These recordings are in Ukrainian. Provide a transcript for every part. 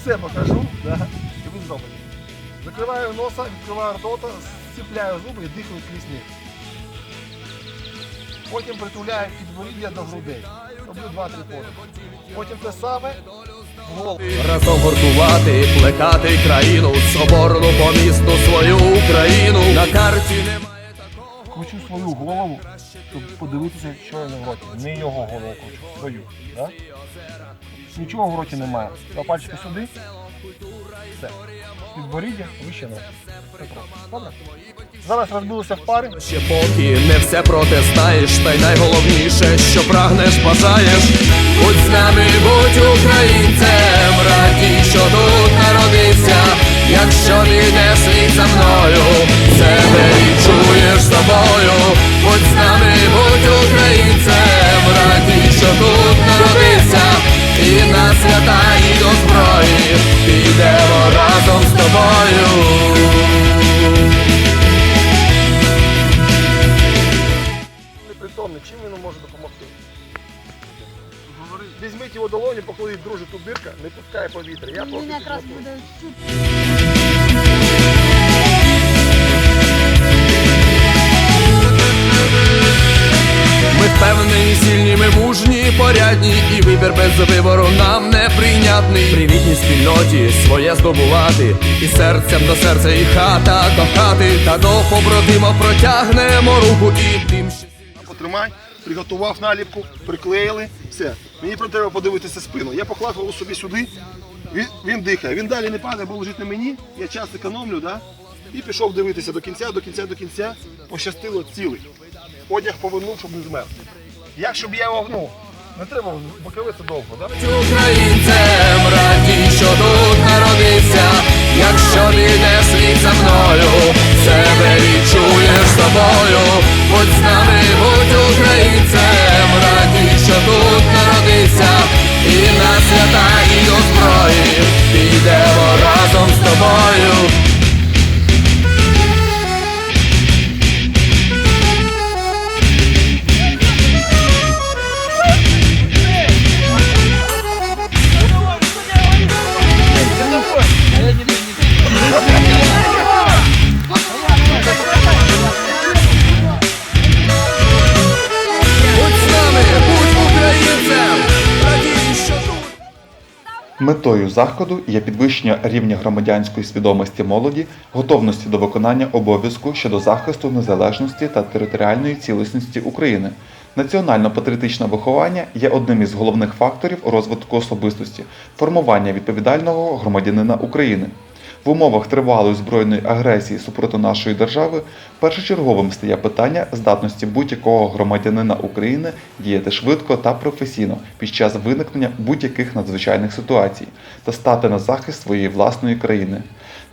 все покажу, да, і ви зроблені. Закриваю носа, відкриваю рота, зціпляю зуби і дихаю крізь них. Потім притуляю підборіддя до грудей. Роблю два-три поля. Потім те саме. Разом гуртувати, плекати країну, соборну помісту свою Україну. На карті немає. Кручу свою голову, щоб подивитися, що я в роті. Не його голову кручу, свою. Да? Нічого в роті немає. Два пальчики сюди. Все. Підборіддя, вище ноги. Зараз розбилися в пари. Ще поки не все проте знаєш, та й найголовніше, що прагнеш, бажаєш. Будь з нами, будь українцем, радій, що тут народився. Якщо підеш слід за мною, Візьміть його долоні, покладіть, друже, тут дирка, не пускає повітря. Я Він якраз буде. Ми впевнені, сильні, ми мужні, порядні, і вибір без вибору нам неприйнятний. Привітній спільноті своє здобувати, і серцем до серця, і хата до хати, та до побратима протягнемо руку і тим ще. Потримай, приготував наліпку, приклеїли, все. Мені тебе подивитися спину. Я поклав його собі сюди, він, він дихає. Він далі не падає, бо лежить на мені. Я час економлю, да? і пішов дивитися до кінця, до кінця, до кінця. Пощастило цілий. Одяг повернув, щоб не змерз. Як щоб я його гнув? Не треба боковити довго, да? Українцем радій, що тут народився, якщо підеш слід тобою. Метою заходу є підвищення рівня громадянської свідомості молоді, готовності до виконання обов'язку щодо захисту незалежності та територіальної цілісності України. Національно-патріотичне виховання є одним із головних факторів розвитку особистості, формування відповідального громадянина України. В умовах тривалої збройної агресії супроти нашої держави першочерговим стає питання здатності будь-якого громадянина України діяти швидко та професійно під час виникнення будь-яких надзвичайних ситуацій та стати на захист своєї власної країни.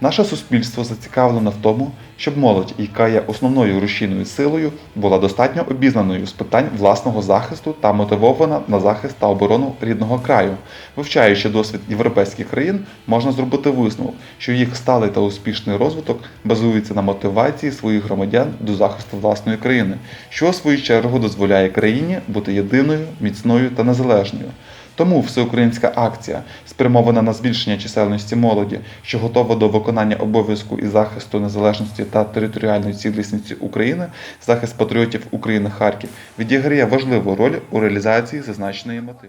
Наше суспільство зацікавлено в тому, щоб молодь, яка є основною рушійною силою, була достатньо обізнаною з питань власного захисту та мотивована на захист та оборону рідного краю. Вивчаючи досвід європейських країн, можна зробити висновок, що їх сталий та успішний розвиток базується на мотивації своїх громадян до захисту власної країни, що в свою чергу дозволяє країні бути єдиною, міцною та незалежною. Тому всеукраїнська акція, спрямована на збільшення чисельності молоді, що готова до виконання обов'язку і захисту незалежності та територіальної цілісності України, захист патріотів України Харків, відіграє важливу роль у реалізації зазначеної мети.